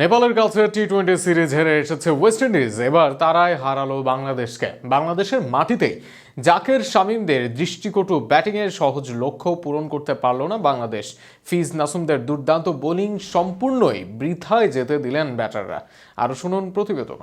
নেপালের কাছে T twenty series হেরে এসেছে ওয়েস্ট ইন্ডিজ এবার তারাই হারালো বাংলাদেশকে। বাংলাদেশের মাটিতে জাকের শামীমদের দৃষ্টিকটু ব্যাটিংয়ের সহজ লক্ষ্য পূরণ করতে পারল না বাংলাদেশ। ফিজ নাসুমদের দুর্দান্ত বোলিং সম্পূর্ণই বৃথায় যেতে দিলেন ব্যাটাররা। আরও শুনুন প্রতিবেদন।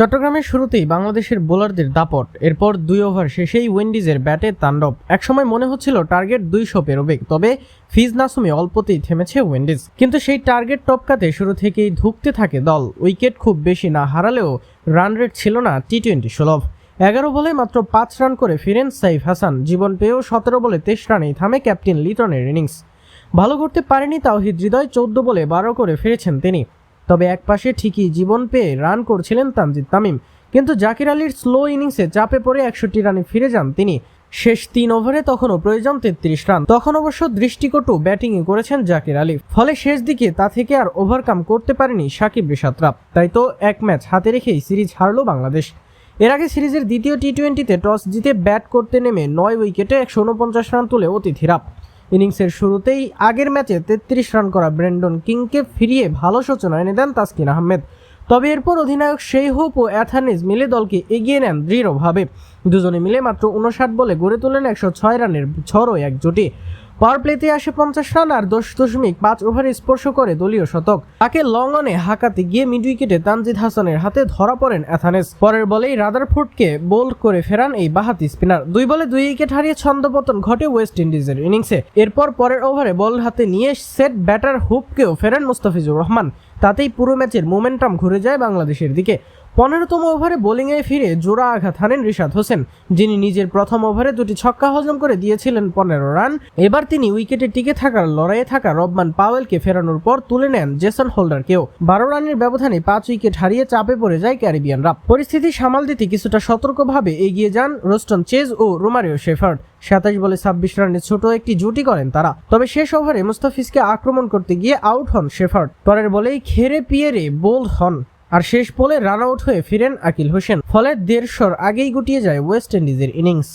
চট্টগ্রামের শুরুতেই বাংলাদেশের বোলারদের দাপট, এরপর দুই ওভার শেষেই উইন্ডিজের ব্যাটে তাণ্ডব। একসময় মনে হচ্ছিল টার্গেট দুইশো পেরোবে তবে ফিজ নাসুমে অল্পতেই থেমেছে উইন্ডিজ। কিন্তু সেই টার্গেট টপকাতে শুরু থেকেই ধুঁকতে থাকে দল। উইকেট খুব বেশি না হারালেও রান রেট ছিল না টি টোয়েন্টি সুলভ। এগারো বলে মাত্র পাঁচ রান করে ফিরেন সাইফ হাসান। জীবন পেয়েও সতেরো বলে তেইশ রানেই থামে ক্যাপ্টেন লিটনের ইনিংস। ভালো করতে পারেনি তাওহিদ হৃদয়, চোদ্দ বলে বারো করে ফিরেছেন তিনি। তবে একপাশে ঠিকই জীবন পেয়ে রান করছিলেন তানজিদ তামিম। কিন্তু জাকির আলীর স্লো ইনিংসে চাপে পড়ে একষট্টি রানে ফিরে যান তিনি। শেষ তিন ওভারে তখনও প্রয়োজন তেত্রিশ রান। তখন অবশ্য দৃষ্টিকটু ব্যাটিংয়ে করেছেন জাকির আলী। ফলে শেষ দিকে তা থেকে আর ওভারকাম করতে পারেনি সাকিব রিশাতরা তাই তো এক ম্যাচ হাতে রেখেই সিরিজ হারল বাংলাদেশ। এর আগে সিরিজের দ্বিতীয় টি টোয়েন্টিতে টস জিতে ব্যাট করতে নেমে নয় উইকেটে একশো উনপঞ্চাশ রান তুলে অতিথিরা ইনিংসের শুরুতেই আগের ম্যাচে তেত্রিশ রান করা ব্রেন্ডন কিংকে ফিরিয়ে ভালো সূচনা এনে দেন তাসকিন আহমেদ। তবে এরপর অধিনায়ক সেই হোপ ও অ্যাথানিস মিলে দলকে এগিয়ে নেন দৃঢ়ভাবে। দুজনে মিলে মাত্র উনষাট বলে গড়ে তোলেন একশো ছয় রানের ছড়ো এক জুটি। পাওয়ার প্লেতে আসে পঞ্চাশ রান আর দশ দশমিক পাঁচ ওভারে স্পর্শ করে দলীয় শতক। তাকে লং অনে হাঁকাতে গিয়ে মিড উইকেটে তানজিদ হাসানের হাতে ধরা পড়েন অ্যাথানেস পরের বলেই রাদারফোর্ডকে বোল্ড করে ফেরান এই বাহাতি স্পিনার দুই বলে দুই উইকেট হারিয়ে ছন্দপতন ঘটে ওয়েস্ট ইন্ডিজের ইনিংসে এরপর পরের ওভারে বল হাতে নিয়ে সেট ব্যাটার হুপকেও ফেরেন মুস্তাফিজুর রহমান। তাতেই পুরো ম্যাচের মোমেন্টাম ঘুরে যায় বাংলাদেশের দিকে। পনেরোতম ওভারে বোলিংয়ে ফিরে জোড়া আঘাত হানেন রিশাদ হোসেন, যিনি নিজের প্রথম ওভারে দুটি ছক্কা হজম করে দিয়েছিলেন পনেরো রান। এবার তিনি উইকেটে টিকে থাকার লড়াইয়ে থাকা রবমান পাওয়েলকে ফেরানোর পর তুলে নেন জেসন হোল্ডারকেও। বারো রানের ব্যবধানে পাঁচ উইকেট হারিয়ে চাপে পড়ে যায় ক্যারিবিয়ানরা। পরিস্থিতি সামাল দিতে কিছুটা সতর্কভাবে এগিয়ে যান রোস্টন চেজ ও রোমারিও শেফার্ড। সাতাশ বলে ছাব্বিশ রানের ছোট একটি জুটি করেন তারা। তবে শেষ ওভারে মুস্তাফিজকে আক্রমণ করতে গিয়ে আউট হন শেফার্ড। পরের বলেই খেরে পিয়েরে বোল্ড হন। আর শেষ বলে রান আউট হয়ে ফিরেন আকিল হোসেন। ফলে দেড়শোর আগেই গুটিয়ে যায় ওয়েস্ট ইন্ডিজের ইনিংস।